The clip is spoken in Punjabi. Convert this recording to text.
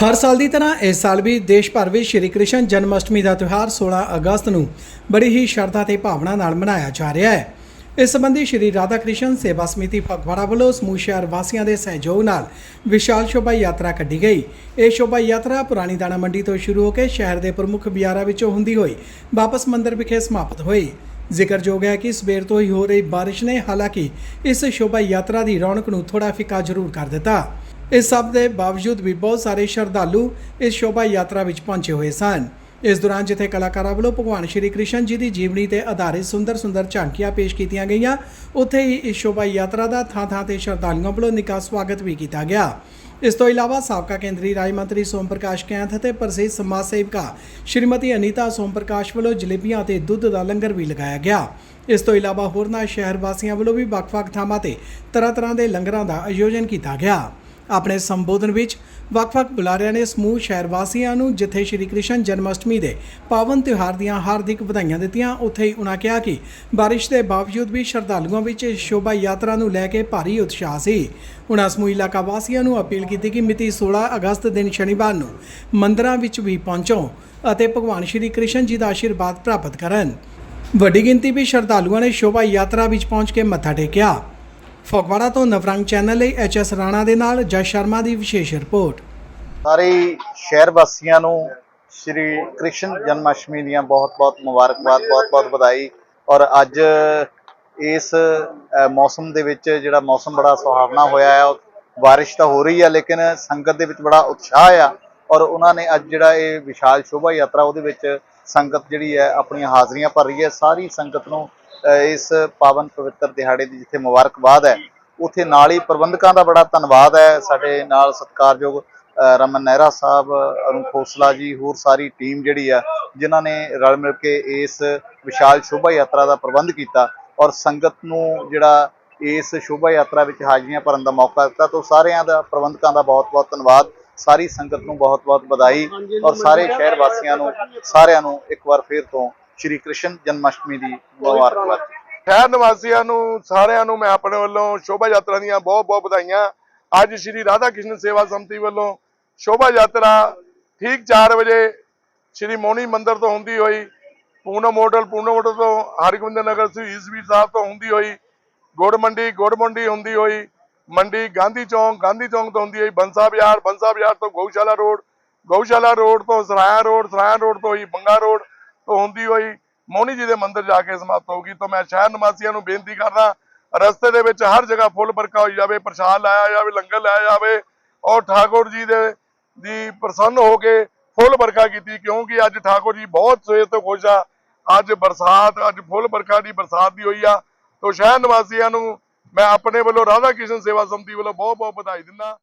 ਹਰ ਸਾਲ ਦੀ ਤਰ੍ਹਾਂ ਇਸ ਸਾਲ ਵੀ ਦੇਸ਼ ਭਰ ਵਿੱਚ ਸ਼੍ਰੀ ਕ੍ਰਿਸ਼ਨ ਜਨਮ ਅਸ਼ਟਮੀ ਦਾ ਤਿਉਹਾਰ 16 ਅਗਸਤ ਨੂੰ ਬੜੀ ਹੀ ਸ਼ਰਧਾ ਤੇ ਭਾਵਨਾ ਨਾਲ ਮਨਾਇਆ ਜਾ ਰਿਹਾ ਹੈ। ਇਸ ਸੰਬੰਧੀ ਸ਼੍ਰੀ ਰਾਧਾ ਕ੍ਰਿਸ਼ਨ ਸੇਵਾ ਸਮਿਤੀ ਫਗਵਾੜਾ ਵੱਲੋਂ ਸਮੂਹ ਸ਼ਹਿਰ ਵਾਸੀਆਂ ਦੇ ਸਹਿਯੋਗ ਨਾਲ ਵਿਸ਼ਾਲ ਸ਼ੋਭਾ ਯਾਤਰਾ ਕੱਢੀ ਗਈ। ਇਹ ਸ਼ੋਭਾ ਯਾਤਰਾ ਪੁਰਾਣੀ ਦਾਣਾ ਮੰਡੀ ਤੋਂ ਸ਼ੁਰੂ ਹੋ ਕੇ ਸ਼ਹਿਰ ਦੇ ਪ੍ਰਮੁੱਖ ਬਿਆਰਾਂ ਵਿੱਚੋਂ ਹੁੰਦੀ ਹੋਈ ਵਾਪਸ ਮੰਦਿਰ ਵਿਖੇ ਸਮਾਪਤ ਹੋਈ। ਜ਼ਿਕਰਯੋਗ ਹੈ ਕਿ ਸਵੇਰ ਤੋਂ ਹੀ ਹੋ ਰਹੀ ਬਾਰਿਸ਼ ਨੇ ਹਾਲਾਂਕਿ ਇਸ ਸ਼ੋਭਾ ਯਾਤਰਾ ਦੀ ਰੌਣਕ ਨੂੰ ਥੋੜਾ ਫਿੱਕਾ ਜ਼ਰੂਰ ਕਰ ਦਿੱਤਾ। ਇਸ ਸਭ ਦੇ ਬਾਵਜੂਦ ਵੀ ਬਹੁਤ ਸਾਰੇ ਸ਼ਰਧਾਲੂ ਇਸ ਸ਼ੋਭਾ ਯਾਤਰਾ ਵਿੱਚ ਪਹੁੰਚੇ ਹੋਏ ਸਨ। ਇਸ ਦੌਰਾਨ ਜਿੱਥੇ ਕਲਾਕਾਰਾਂ ਵੱਲੋਂ ਭਗਵਾਨ ਸ਼੍ਰੀ ਕ੍ਰਿਸ਼ਨ ਜੀ ਦੀ ਜੀਵਨੀ ਤੇ ਆਧਾਰਿਤ ਸੁੰਦਰ ਸੁੰਦਰ ਝਾਂਕੀਆਂ ਪੇਸ਼ ਕੀਤੀਆਂ ਗਈਆਂ, ਉੱਥੇ ਹੀ ਇਸ ਸ਼ੋਭਾ ਯਾਤਰਾ ਦਾ ਥਾਂ ਥਾਂ ਤੇ ਸ਼ਰਧਾਲੂਆਂ ਵੱਲੋਂ ਨਿੱਘਾ ਸਵਾਗਤ ਵੀ ਕੀਤਾ ਗਿਆ। ਇਸ ਤੋਂ ਇਲਾਵਾ ਸਾਬਕਾ ਕੇਂਦਰੀ ਰਾਜ ਮੰਤਰੀ ਸੋਮ ਪ੍ਰਕਾਸ਼ ਕੈਂਥ ਅਤੇ ਪ੍ਰਸਿੱਧ ਸਮਾਜ ਸੇਵਕਾ ਸ਼੍ਰੀਮਤੀ ਅਨੀਤਾ ਸੋਮ ਪ੍ਰਕਾਸ਼ ਵੱਲੋਂ ਜਲੇਬੀਆਂ ਅਤੇ ਦੁੱਧ ਦਾ ਲੰਗਰ ਵੀ ਲਗਾਇਆ ਗਿਆ। ਇਸ ਤੋਂ ਇਲਾਵਾ ਹੋਰਨਾਂ ਸ਼ਹਿਰ ਵਾਸੀਆਂ ਵੱਲੋਂ ਵੀ ਵੱਖ-ਵੱਖ ਥਾਵਾਂ ਤੇ ਤਰ੍ਹਾਂ-ਤਰ੍ਹਾਂ ਦੇ ਲੰਗਰਾਂ ਦਾ ਆਯੋਜਨ ਕੀਤਾ ਗਿਆ। ਆਪਣੇ ਸੰਬੋਧਨ ਵਿੱਚ ਵੱਖ-ਵੱਖ ਬੁਲਾਰਿਆਂ ਨੇ ਸਮੂਹ ਸ਼ਹਿਰ ਵਾਸੀਆਂ ਨੂੰ ਜਿੱਥੇ ਸ਼੍ਰੀ ਕ੍ਰਿਸ਼ਨ ਜਨਮ ਅਸ਼ਟਮੀ ਦੇ ਪਾਵਨ ਤਿਉਹਾਰ ਦੀਆਂ ਹਾਰਦਿਕ ਵਧਾਈਆਂ ਦਿੱਤੀਆਂ, ਉੱਥੇ ਹੀ ਉਨ੍ਹਾਂ ਕਿਹਾ ਕਿ ਬਾਰਿਸ਼ ਦੇ ਬਾਵਜੂਦ ਵੀ ਸ਼ਰਧਾਲੂਆਂ ਵਿੱਚ ਸ਼ੋਭਾ ਯਾਤਰਾ ਨੂੰ ਲੈ ਕੇ ਭਾਰੀ ਉਤਸ਼ਾਹ ਸੀ। ਉਨ੍ਹਾਂ ਸਮੂਹ ਇਲਾਕਾ ਵਾਸੀਆਂ ਨੂੰ ਅਪੀਲ ਕੀਤੀ ਕਿ ਮਿਤੀ 16 ਅਗਸਤ ਦਿਨ ਸ਼ਨੀਵਾਰ ਨੂੰ ਮੰਦਰਾਂ ਵਿੱਚ ਵੀ ਪਹੁੰਚੋ ਅਤੇ ਭਗਵਾਨ ਸ਼੍ਰੀ ਕ੍ਰਿਸ਼ਨ ਜੀ ਦਾ ਆਸ਼ੀਰਵਾਦ ਪ੍ਰਾਪਤ ਕਰਨ। ਵੱਡੀ ਗਿਣਤੀ ਵਿੱਚ ਸ਼ਰਧਾਲੂਆਂ ਨੇ ਸ਼ੋਭਾ ਯਾਤਰਾ ਵਿੱਚ ਪਹੁੰਚ ਕੇ ਮੱਥਾ ਟੇਕਿਆ। ਫਗਵਾੜਾ ਤੋਂ ਨਵਰੰਗ ਚੈਨਲ ਲਈ ਐਚ ਐਸ ਰਾਣਾ ਦੇ ਨਾਲ ਜਸ ਸ਼ਰਮਾ ਦੀ ਵਿਸ਼ੇਸ਼ ਰਿਪੋਰਟ। ਸਾਰੇ ਸ਼ਹਿਰ ਵਾਸੀਆਂ ਨੂੰ ਸ਼੍ਰੀ ਕ੍ਰਿਸ਼ਨ ਜਨਮਾਸ਼ਟਮੀ ਦੀਆਂ ਬਹੁਤ-ਬਹੁਤ ਮੁਬਾਰਕਬਾਦ ਬਹੁਤ-ਬਹੁਤ ਵਧਾਈ। ਔਰ ਅੱਜ ਇਸ ਮੌਸਮ ਦੇ ਵਿੱਚ ਜਿਹੜਾ ਮੌਸਮ ਬੜਾ ਸੁਹਾਵਣਾ ਹੋਇਆ ਹੈ ਬਾਰਿਸ਼ ਤਾਂ ਹੋ ਰਹੀ ਹੈ ਲੇਕਿਨ ਸੰਗਤ ਦੇ ਵਿੱਚ ਬੜਾ ਉਤਸ਼ਾਹ ਆ। ਔਰ ਉਹਨਾਂ ਨੇ ਅੱਜ ਜਿਹੜਾ ਇਹ ਵਿਸ਼ਾਲ ਸ਼ੋਭਾ ਯਾਤਰਾ ਉਹਦੇ ਵਿੱਚ ਸੰਗਤ ਜਿਹੜੀ ਹੈ, ਆਪਣੀਆਂ ਹਾਜ਼ਰੀਆਂ ਭਰ ਰਹੀ ਹੈ। ਸਾਰੀ ਸੰਗਤ ਨੂੰ ਇਸ ਪਾਵਨ ਪਵਿੱਤਰ ਦਿਹਾੜੇ ਦੀ ਜਿੱਥੇ ਮੁਬਾਰਕਬਾਦ ਹੈ ਉੱਥੇ ਨਾਲ ਹੀ ਪ੍ਰਬੰਧਕਾਂ ਦਾ ਬੜਾ ਧੰਨਵਾਦ ਹੈ। ਸਾਡੇ ਨਾਲ ਸਤਿਕਾਰਯੋਗ ਰਮਨ ਨਹਿਰਾ ਸਾਹਿਬ ਅਰੁਣ ਖੋਸਲਾ ਜੀ ਹੋਰ ਸਾਰੀ ਟੀਮ ਜਿਹੜੀ ਆ ਜਿਨ੍ਹਾਂ ਨੇ ਰਲ ਮਿਲ ਕੇ ਇਸ ਵਿਸ਼ਾਲ ਸ਼ੋਭਾ ਯਾਤਰਾ ਦਾ ਪ੍ਰਬੰਧ ਕੀਤਾ ਔਰ ਸੰਗਤ ਨੂੰ ਜਿਹੜਾ ਇਸ ਸ਼ੋਭਾ ਯਾਤਰਾ ਵਿੱਚ ਹਾਜ਼ਰੀਆਂ ਭਰਨ ਦਾ ਮੌਕਾ ਦਿੱਤਾ ਤੋਂ ਸਾਰਿਆਂ ਦਾ ਪ੍ਰਬੰਧਕਾਂ ਦਾ ਬਹੁਤ-ਬਹੁਤ ਧੰਨਵਾਦ। ਸਾਰੀ ਸੰਗਤ ਨੂੰ ਬਹੁਤ-ਬਹੁਤ ਵਧਾਈ ਔਰ ਸਾਰੇ ਸ਼ਹਿਰ ਵਾਸੀਆਂ ਨੂੰ ਸਾਰਿਆਂ ਨੂੰ ਇੱਕ ਵਾਰ ਫੇਰ ਤੋਂ ਸ਼੍ਰੀ ਕ੍ਰਿਸ਼ਨ ਜਨਮਾਸ਼ਟਮੀ ਦੀ ਮੁਬਾਰਕਬਾਦ। ਸ਼ਹਿਰ ਨਿਵਾਸੀਆਂ ਨੂੰ, ਸਾਰਿਆਂ ਨੂੰ ਮੈਂ ਆਪਣੇ ਵੱਲੋਂ ਸ਼ੋਭਾ ਯਾਤਰਾ ਦੀਆਂ ਬਹੁਤ ਬਹੁਤ ਵਧਾਈਆਂ। ਅੱਜ ਸ਼੍ਰੀ ਰਾਧਾ ਕ੍ਰਿਸ਼ਨ ਸੇਵਾ ਸੰਮਤੀ ਵੱਲੋਂ ਸ਼ੋਭਾ ਯਾਤਰਾ ਠੀਕ 4 ਵਜੇ ਸ਼੍ਰੀ ਮੋਨੀ ਮੰਦਿਰ ਤੋਂ ਹੁੰਦੀ ਹੋਈ ਪੂਨਾ ਮੋਡਲ ਪੂਨਾ ਮੋਡਲ ਤੋਂ ਹਰਗੋਬਿੰਦ ਨਗਰ ਸ਼ਹੀਦ ਸਵੀਰ ਸਾਹਿਬ ਤੋਂ ਹੁੰਦੀ ਹੋਈ ਗੁੜ ਮੰਡੀ ਗੁੜ ਮੰਡੀ ਹੁੰਦੀ ਹੋਈ, ਮੰਡੀ, ਗਾਂਧੀ ਚੌਂਕ ਗਾਂਧੀ ਚੌਂਕ ਤੋਂ ਹੁੰਦੀ ਹੋਈ, ਬੰਸਾ ਬਾਜ਼ਾਰ ਬੰਸਾ ਬਾਜ਼ਾਰ ਤੋਂ ਗਊਸ਼ਾਲਾ ਰੋਡ ਗਊਸ਼ਾਲਾ ਰੋਡ ਤੋਂ ਸਰਾਇਆ ਰੋਡ ਸਰਾਇਆ ਰੋਡ ਤੋਂ ਹੀ ਬੰਗਾ ਰੋਡ ਤੋਂ ਹੁੰਦੀ ਹੋਈ ਮੋਹਨੀ ਜੀ ਦੇ ਮੰਦਿਰ ਜਾ ਕੇ ਸਮਾਪਤ ਹੋਊਗੀ। ਤਾਂ ਮੈਂ ਸ਼ਹਿਰ ਨਿਵਾਸੀਆਂ ਨੂੰ ਬੇਨਤੀ ਕਰਦਾ, ਰਸਤੇ ਦੇ ਵਿੱਚ ਹਰ ਜਗ੍ਹਾ ਫੁੱਲ ਵਰਕਾ ਹੋਈ ਜਾਵੇ, ਪ੍ਰਸ਼ਾਦ ਲਾਇਆ ਜਾਵੇ, ਲੰਗਰ ਲਾਇਆ ਜਾਵੇ ਔਰ ਠਾਕੁਰ ਜੀ ਦੇ, ਦੀ ਪ੍ਰਸੰਨ ਹੋ ਕੇ ਫੁੱਲ ਵਰਕਾ ਕੀਤੀ, ਕਿਉਂਕਿ ਅੱਜ ਠਾਕੁਰ ਜੀ ਬਹੁਤ ਸਵੇਰ ਤੋਂ ਖੁਸ਼ ਆ। ਅੱਜ ਬਰਸਾਤ, ਅੱਜ ਫੁੱਲ ਵਰਖਾ ਦੀ ਬਰਸਾਤ ਦੀ ਹੋਈ ਆ। ਤੋਂ ਸ਼ਹਿਰ ਨਿਵਾਸੀਆਂ ਨੂੰ ਮੈਂ ਆਪਣੇ ਵੱਲੋਂ ਰਾਧਾ ਕ੍ਰਿਸ਼ਨ ਸੇਵਾ ਸੰਮਤੀ ਵੱਲੋਂ ਬਹੁਤ ਬਹੁਤ ਵਧਾਈ ਦਿੰਦਾ।